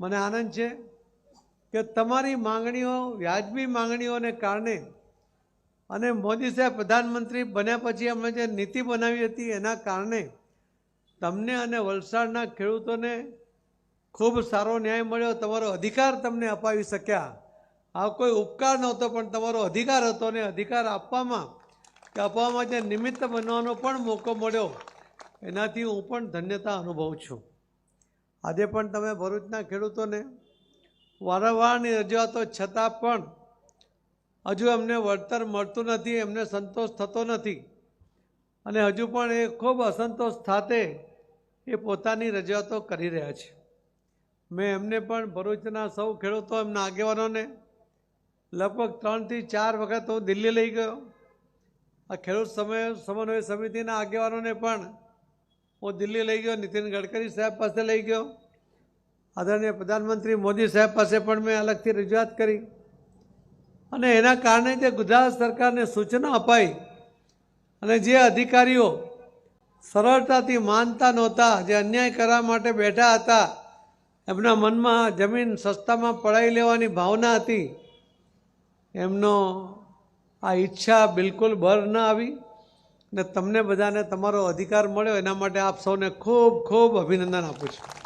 મને આનંદ છે કે તમારી માંગણીઓ, વ્યાજબી માંગણીઓને કારણે અને મોદી સાહેબ પ્રધાનમંત્રી બન્યા પછી અમે જે નીતિ બનાવી હતી એના કારણે તમને અને વલસાડના ખેડૂતોને ખૂબ સારો ન્યાય મળ્યો, તમારો અધિકાર તમને અપાવી શક્યા. આ કોઈ ઉપકાર નહોતો, પણ તમારો અધિકાર હતો ને અધિકાર આપવામાં, કે અપવામાં જે નિમિત્ત બનવાનો પણ મોકો મળ્યો. એનાથી હું પણ ધન્યતા અનુભવું છું. આજે પણ તમે ભરૂચના ખેડૂતોને વારંવારની રજૂઆતો છતાં પણ હજુ એમને વળતર મળતું નથી, એમને સંતોષ થતો નથી. અને હજુ પણ એ ખૂબ અસંતોષ સાથે એ પોતાની રજૂઆતો કરી રહ્યા છે. મેં એમને પણ ભરૂચના સૌ ખેડૂતો, એમના આગેવાનોને લગભગ ત્રણથી ચાર વખત હું દિલ્હી લઈ ગયો. આ ખેડૂત સમય સમન્વય સમિતિના આગેવાનોને પણ હું દિલ્હી લઈ ગયો, નીતિન ગડકરી સાહેબ પાસે લઈ ગયો. આદરણીય પ્રધાનમંત્રી મોદી સાહેબ પાસે પણ મેં અલગથી રજૂઆત કરી. અને એના કારણે જે ગુજરાત સરકારને સૂચના અપાઈ અને જે અધિકારીઓ સરળતાથી માનતા નહોતા, જે અન્યાય કરવા માટે બેઠા હતા, એમના મનમાં જમીન સસ્તામાં પડાવી લેવાની ભાવના હતી. એમનો આ ઈચ્છા બિલકુલ બર ન આવી. ને તમને બધાને તમારો અધિકાર મળ્યો, એના માટે આપ સૌને ખૂબ ખૂબ અભિનંદન આપું છું.